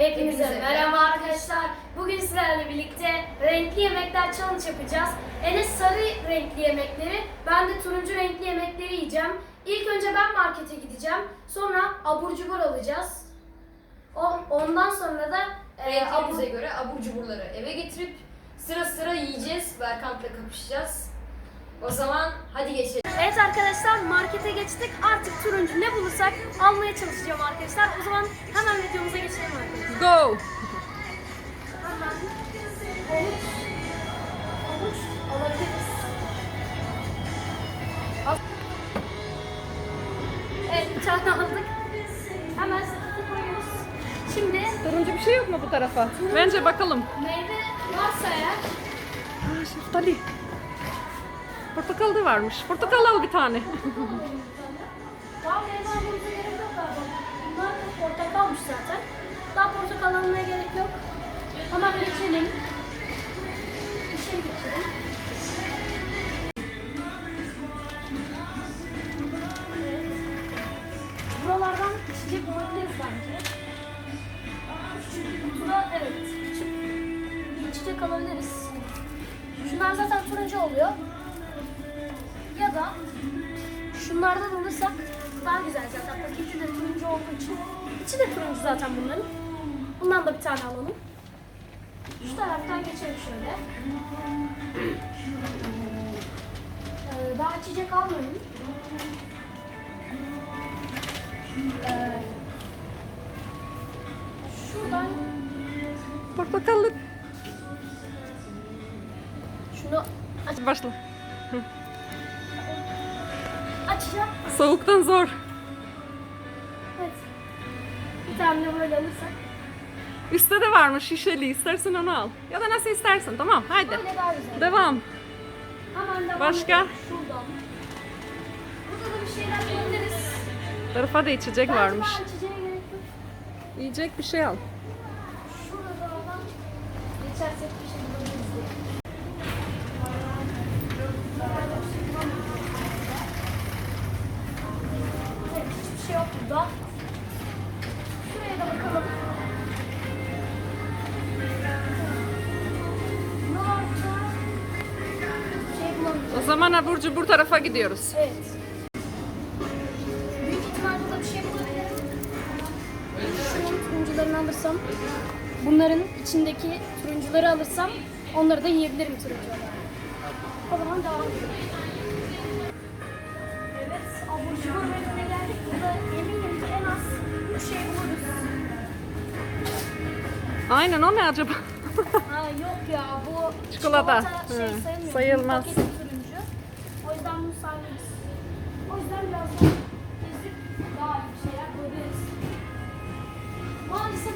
Hepinize Hepinize merhaba arkadaşlar. Bugün sizlerle birlikte renkli yemekler challenge yapacağız. Enes sarı renkli yemekleri, ben de turuncu renkli yemekleri yiyeceğim. İlk önce ben markete gideceğim. Sonra abur cubur alacağız. O, ondan sonra da e, Renklerimize abur- göre abur cuburları eve getirip sıra sıra yiyeceğiz. Berkant'la kapışacağız. O zaman hadi geçelim. Evet arkadaşlar markete geçtik. Artık turuncu ne bulursak almaya çalışacağım arkadaşlar. O zaman hemen videomuza geçelim arkadaşlar. Go! Hemen alabiliriz. Evet bir tane aldık. Hemen koyuyoruz. Şimdi Turuncu bir şey yok mu bu tarafa? Bence bakalım. meyve varsa eğer Aa, şeftali. Portakal da varmış. Portakal al bir tane. Daha portakalmış zaten. Portakal almaya gerek yok. Hemen geçelim. İçeri geçelim. Evet. Buralardan içecek bulabiliriz bence. Kutuda evet küçük alabiliriz. Şunlar zaten turuncu oluyor. Ya da Şunlardan alırsak daha güzel zaten. Paketi de turuncu olduğu için. İçi de turuncu zaten bunların. Bundan da bir tane alalım. Şu taraftan geçelim şöyle. Ee, daha içecek almayalım. Ee, şuradan Portakallı. şunu aç- Başla. Açacağım. Soğuktan zor. Evet. Bir tane de böyle alırsak. Üstte de varmış şişeli. İstersen onu al. Ya da nasıl istersen. Tamam haydi. Böyle daha güzel. Devam. Hemen devam Başka? edelim. Şuradan. Burada da bir şeyler bulabiliriz. Bu tarafa da içecek Bence varmış. daha içeceğe gerek yok. Yiyecek bir şey al. Zaman abur cubur tarafa gidiyoruz. Evet. Büyük ihtimalle burada bir şey bulabilirim. Şunun turuncularını alırsam, bunların içindeki turuncuları alırsam onları da yiyebilirim turuncu olarak. O zaman devam edelim. Evet, abur cubur bölümüne geldik. Burada eminim ki en az bir şey buluruz. Aynen o ne acaba? Ha yok ya bu Çikolata. şey Hı, sayılmıyor. sayılmaz. Paketi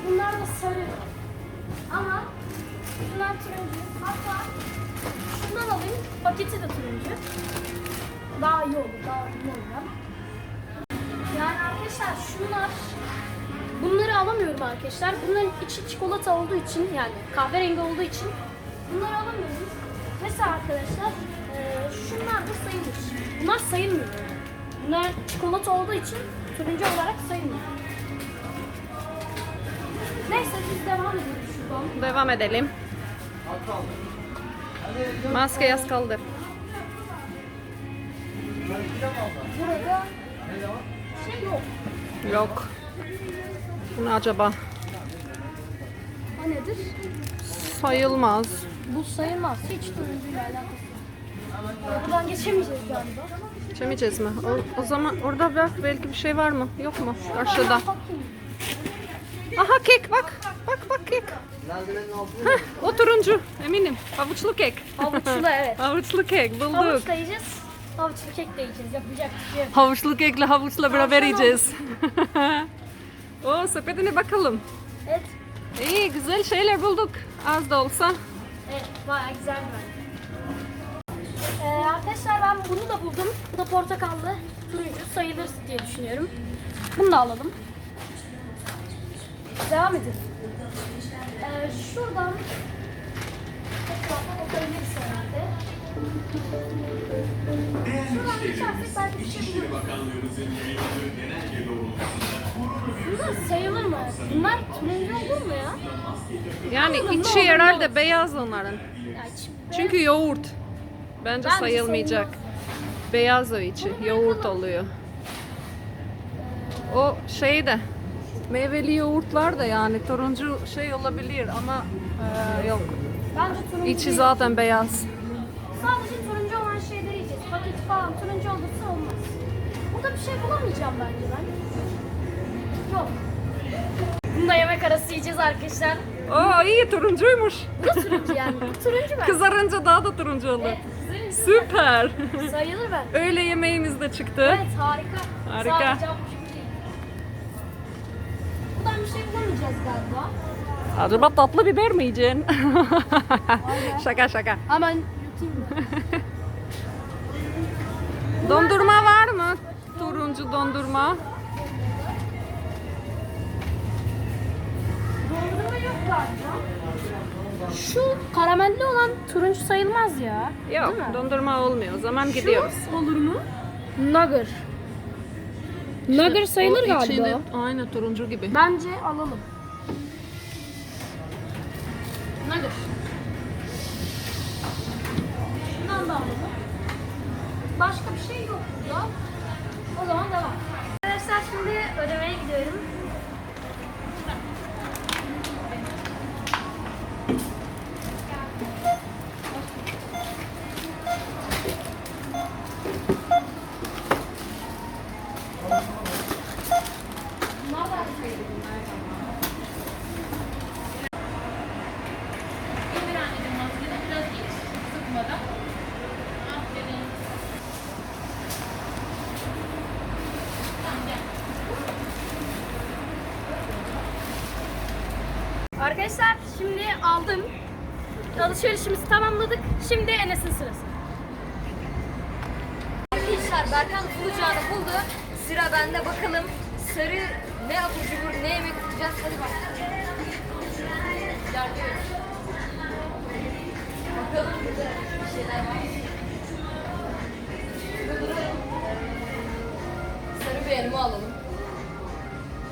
bunlar da sarı. Ama şunlar turuncu. Hatta şundan alayım. Paketi de turuncu. Daha iyi olur. Daha iyi olur. Yani arkadaşlar şunlar Bunları alamıyorum arkadaşlar. Bunların içi çikolata olduğu için yani kahverengi olduğu için bunları alamıyorum. Mesela arkadaşlar eee, şunlar da sayılır. Bunlar sayılmıyor. Bunlar çikolata olduğu için turuncu olarak sayılmıyor. Neyse biz devam edelim şuradan. Devam edelim. Maske yaz kaldır. Burada şey yok. Yok. Bu ne acaba? O nedir? Sayılmaz. Bu sayılmaz. Hiç turuncuyla alakası yok. Buradan geçemeyeceğiz galiba. İçemeyeceğiz mi? O, o zaman orada bak belki bir şey var mı? Yok mu? Karşıda. Aha kek bak. Bak bak kek. Heh, o turuncu eminim. Havuçlu kek. Havuçlu evet. Havuçlu kek bulduk. Havuç da yiyeceğiz. Havuçlu kek de yiyeceğiz. Yapacak bir şey yok. Havuçlu kekle havuçla beraber Havuçlu yiyeceğiz. o sepetine bakalım. Evet. İyi güzel şeyler bulduk. Az da olsa. Evet, bayağı güzel bence. Ee, arkadaşlar ben bunu da buldum. Bu da portakallı, turuncu sayılır diye düşünüyorum. Bunu da alalım. Devam edelim. Ee, şuradan etrafa bakabiliriz herhalde. Şuradan geçersek belki bir buluruz. Bakanlığımızın yayınladığı genelge doğrultusunda Bunlar sayılır mı? Bunlar turuncu olur mu ya? Yani Anladım, içi ne olur, herhalde olur. beyaz onların. ya Çünkü yoğurt. Bence Bence sayılmayacak. Beyaz o içi. Yoğurt oluyor. O şey de meyveli yoğurtlar da yani turuncu şey olabilir ama e, yok. Bence turuncu. İçi değil. zaten beyaz. Sadece turuncu olan şeyleri yiyeceğiz. Paket falan turuncu olursa olmaz. Burada bir şey bulamayacağım bence ben. Yok. Bunda yemek arası yiyeceğiz arkadaşlar. Aa iyi turuncuymuş. Bu da turuncu yani. Bu turuncu ben. Kızarınca daha da turuncu olur. Evet, kızarınca Süper. Sayılır ben. Öğle yemeğimiz de çıktı. Evet harika. Harika. Sadece Galiba. Acaba tatlı biber mi yiyeceksin? şaka şaka. Hemen yutayım? Dondurma var mı? Turuncu dondurma. Dondurma yok galiba. Şu karamelli olan turuncu sayılmaz ya. Yok Değil mi? dondurma olmuyor. O zaman gidiyoruz. Şu olur mu? Nugger. Nugger sayılır O galiba. içinde aynı turuncu gibi. Bence alalım. Nugget. Şundan da alalım. Başka bir şey yok burada. O zaman devam. Arkadaşlar şimdi ödemeye gidiyorum. Bunlar da Arkadaşlar şimdi aldım. Alışverişimizi tamamladık. Şimdi Enes'in sırası. Arkadaşlar Berkan bulacağını buldu. Sıra bende bakalım. Sarı ne abur cubur ne yemek bulacağız. Hadi bakalım. Bakalım burada bir şeyler var. Sarı bir elma alalım.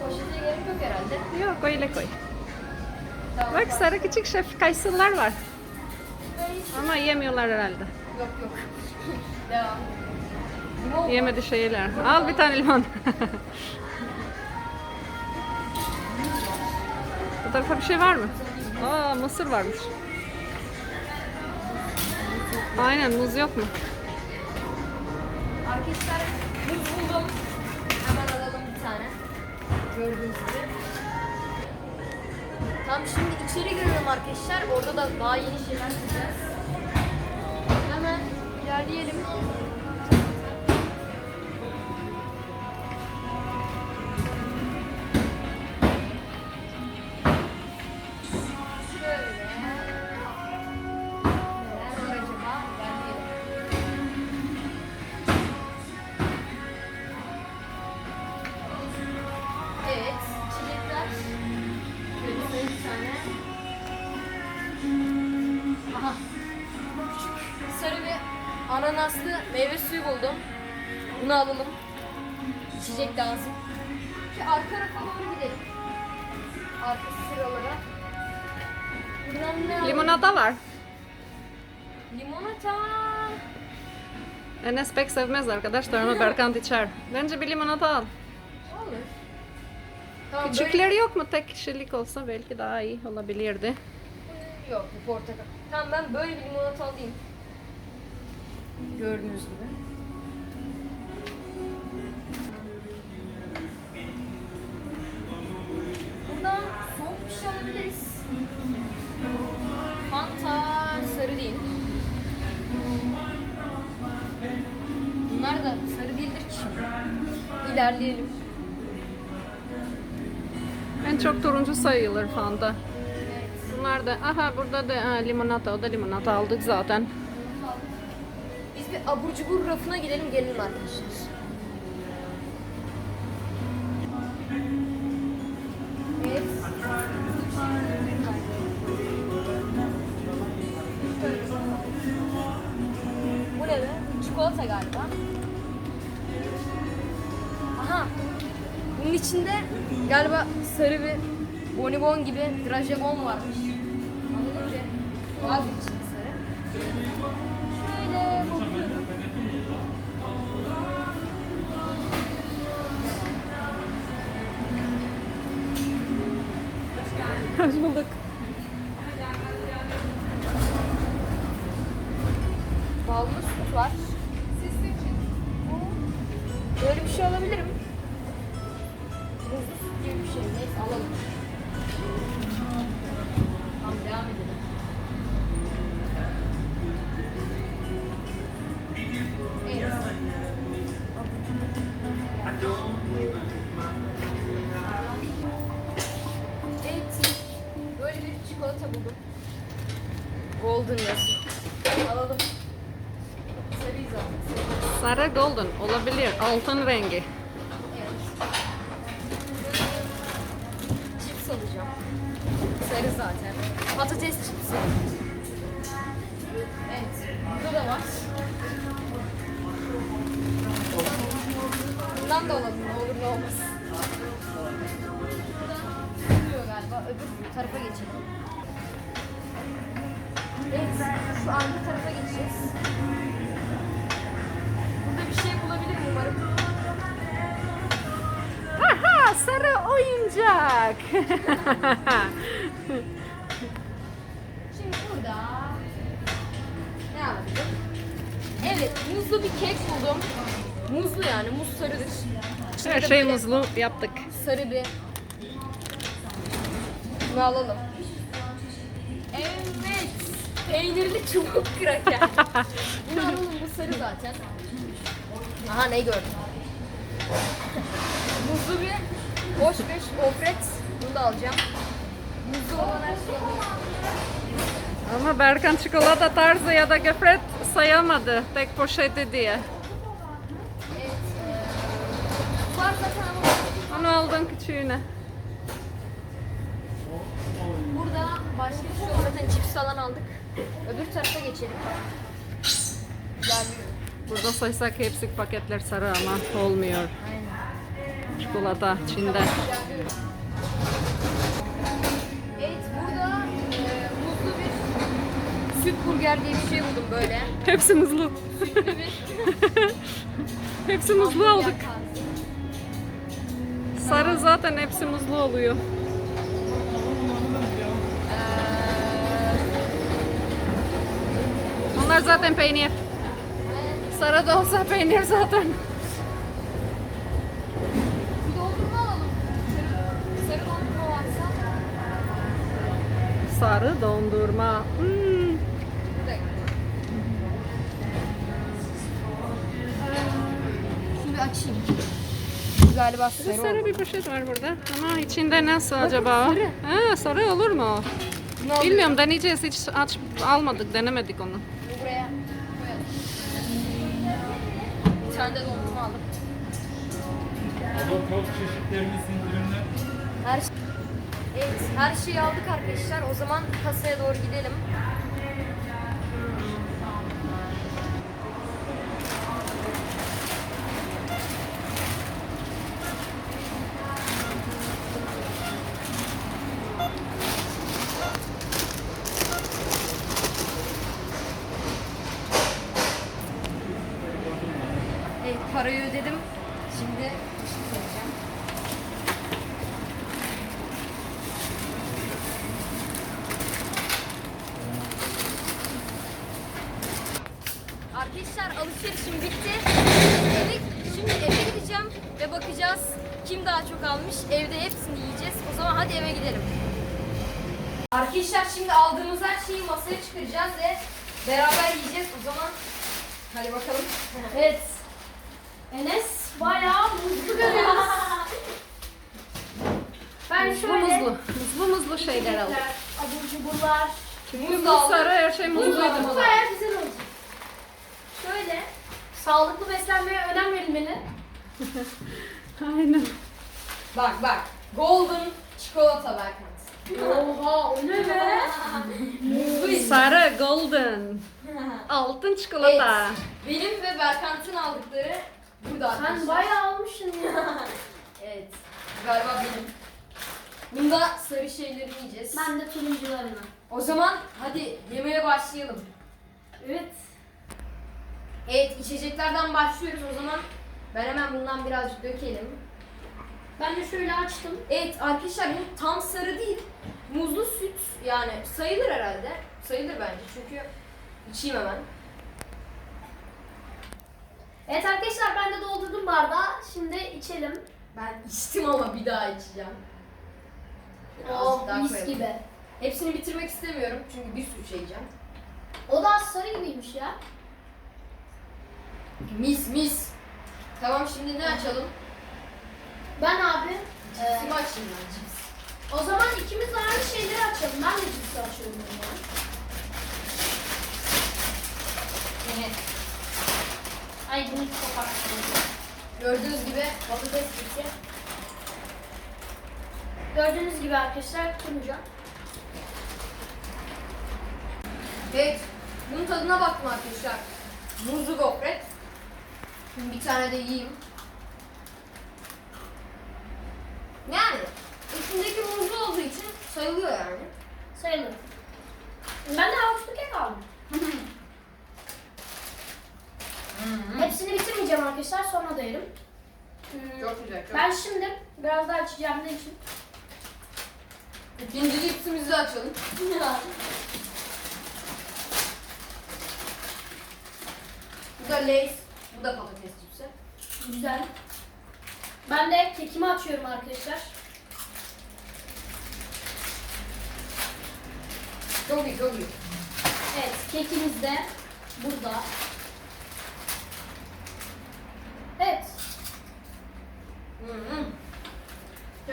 Poşete gerek yok herhalde. Yok öyle koy. Bak sarı küçük şef kayısılar var. Ama yemiyorlar herhalde. Yok yok. Devam. Yemedi şeyler. Al bir tane limon. Bu tarafa bir şey var mı? Aa mısır varmış. Aynen muz yok mu? Arkadaşlar muz buldum. Hemen alalım bir tane. Gördüğünüz gibi. Tamam şimdi içeri girelim arkadaşlar. Orada da daha yeni şeyler bulacağız. İçecek lazım. Şu arka tarafa doğru gidelim. Arka sıralara. Buradan ne alalım? Limonata var. Limonata. Enes pek sevmez arkadaşlar ama Berkant içer. Bence bir limonata al. Olur. Tamam, böyle- Küçükleri yok mu? Tek kişilik olsa belki daha iyi olabilirdi. Yok bu portakal. Tamam ben böyle bir limonata alayım. Gördüğünüz gibi. Buradan soğuk bir şey alabiliriz. Fanta sarı değil. Bunlar da sarı değildir ki. İlerleyelim. En çok turuncu sayılır Fanta. Bunlar da, aha burada da ha, limonata, o da limonata aldık zaten. Biz bir abur cubur rafına gidelim gelelim arkadaşlar. Be? Çikolata galiba. Aha. Bunun içinde galiba sarı bir bonibon gibi drajebon varmış. Anladın mı? Vardı bir şey alabilir mi? Buzlu süt gibi bir şey. Neyse alalım. Sarı golden olabilir. Altın rengi. Cips alacağım. Sarı zaten. Patates cipsi. Da var. Bundan da ne olmaz. Buradan galiba. Öbür tarafa geçelim. Evet. Şu arka tarafa geçeceğiz. Oyuncak. Şimdi burada ne alabilirim? Evet, muzlu bir kek buldum. Muzlu yani, muz sarıdır. Her şey muzlu yaptık. Sarı bir. Bunu alalım. Evet. Peynirli çubuk kraker. Bunu alalım, bu sarı zaten. Aha ne gördüm. Muzlu bir boş bir gofret. Bunu da alacağım. Muzlu olan her şeyi. Ama Berkan çikolata tarzı ya da gofret sayamadı tek poşeti diye. Evet. eee, Var zaten ama Onu aldın küçüğüne. burada başka bir şey yok. Zaten cips falan aldık. Öbür tarafa geçelim. İlerliyorum. Burada saysak hepsi paketler sarı ama olmuyor. Aynen. Çikolata. İlerliyorum. Evet burada eee, muzlu bir süt burger diye bir şey buldum böyle. Hepsi muzlu. Sütlü bir Hepsi muzlu hamburger aldık. tarzı. Sarı zaten hepsi muzlu oluyor. Onlar zaten peynir. Sarı da olsa peynir zaten. Sarı dondurma. Hmm. Şunu bir açayım. Galiba sarı, sarı oldu. bir poşet var burada. Ama içinde nasıl acaba? sarı. Ha, sarı olur mu? Alayım. Bilmiyorum deneyeceğiz. Hiç aç almadık, denemedik onu. Buraya koyalım. Bir tane de dondurma aldım. Avokado çeşitlerimiz indirimler. Her şey... Evet, her şeyi aldık arkadaşlar. O zaman kasaya doğru gidelim. Evet, parayı ödedim. Şimdi vereceğim. Arkadaşlar alışverişim bitti. Eve, şimdi eve gideceğim ve bakacağız kim daha çok almış. Evde hepsini yiyeceğiz. O zaman hadi eve gidelim. Arkadaşlar şimdi aldığımız her şeyi masaya çıkaracağız ve beraber yiyeceğiz. O zaman hadi bakalım. Evet. Enes bayağı muzlu görüyoruz. ben Muzlu şöyle muzlu. Muzlu muzlu şeyler aldık. abur cuburlar. Muz Bu da aldım. sarı her şey muzluydu. aldım. Bayağı güzel olacak. Şöyle sağlıklı beslenmeye önem verilmeli. Aynen. Bak bak. Golden çikolata Berkant. Oha o ne be? Sarı golden. Altın çikolata. Evet. Benim ve Berkant'ın aldıkları burada Sen arkadaşlar. bayağı almışsın ya. Evet. galiba benim. Bunda sarı şeyleri yiyeceğiz. Ben de turuncularını. O zaman hadi yemeğe başlayalım. Evet. Evet içeceklerden başlıyoruz o zaman. Ben hemen bundan birazcık dökelim. Ben de şöyle açtım. Evet arkadaşlar bu tam sarı değil. Muzlu süt yani sayılır herhalde. Sayılır bence çünkü içeyim hemen. Evet arkadaşlar ben de doldurdum bardağı. Şimdi içelim. Ben içtim ama bir daha içeceğim. Şöyle Oh daha mis koyalım. gibi. Hepsini bitirmek istemiyorum çünkü bir sürü şey yiyeceğim. O da sarı gibiymiş ya. Mis mis. Tamam şimdi ne açalım? Ben abi. e, Cipsimi açayım ben cips. o zaman ikimiz aynı şeyleri açalım. Ben de cipsi açıyorum o zaman. Evet. Ay bunu çok açtım. Gördüğünüz gibi patates cipsi. Gördüğünüz gibi arkadaşlar turuncu. Evet. Bunun tadına baktım arkadaşlar. Muzlu gofret. Şimdi bir tane de yiyeyim. Yani içindeki muzlu olduğu için sayılıyor yani. Sayılır. Ben de havuçlu kek aldım. Hepsini bitirmeyeceğim arkadaşlar. Sonra da yerim. Hmm, Çok güzel. Çok. Ben şimdi biraz daha içeceğim ne için? İkinci cipsimizi de açalım. Bu da Lay's. Bu da cipsi. Güzel. Ben de kekimi açıyorum arkadaşlar. Çok çok iyi. Evet, kekimiz de burada. Evet. Hı hı.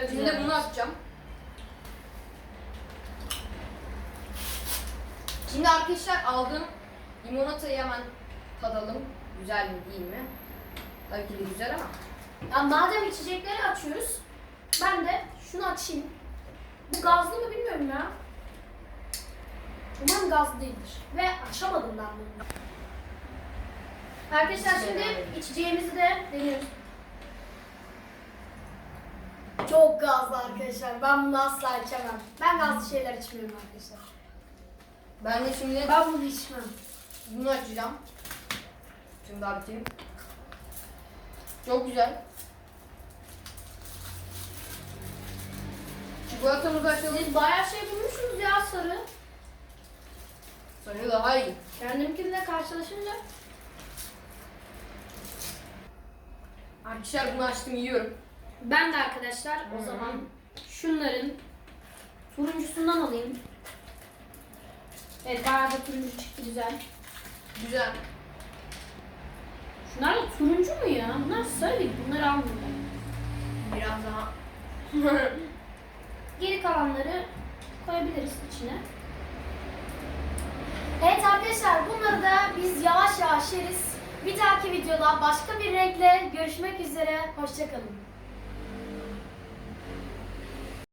Şimdi de bunu açacağım. Şimdi arkadaşlar aldığım limonatayı hemen tadalım. Güzel mi değil mi? Tabii ki de güzel ama. Ya madem içecekleri açıyoruz, ben de şunu açayım. Bu gazlı mı bilmiyorum ya. Umarım gazlı değildir. Ve açamadım ben bunu. Arkadaşlar şimdi içeceğimizi de deniyoruz. Çok gazlı arkadaşlar. Ben bunu asla içemem. Ben gazlı şeyler içmiyorum arkadaşlar. Ben de şimdi Ben bunu içmem. bunu açacağım. Şimdi daha bitireyim. Çok güzel. Çikolatamızı açalım. Siz bayağı şey bulmuşsunuz ya sarı. Sarı daha iyi. Kendimkinle karşılaşınca Arkadaşlar bunu açtım yiyorum. ben de arkadaşlar o zaman şunların turuncusundan alayım. Evet bayağı da turuncu çıktı güzel. Güzel. Şunlar da turuncu mu ya? Bunlar sarı değil. Bunları ben. Biraz daha. Geri kalanları koyabiliriz içine. Evet arkadaşlar bunları da biz yavaş yavaş yeriz. Bir dahaki videoda başka bir renkle görüşmek üzere. Hoşçakalın.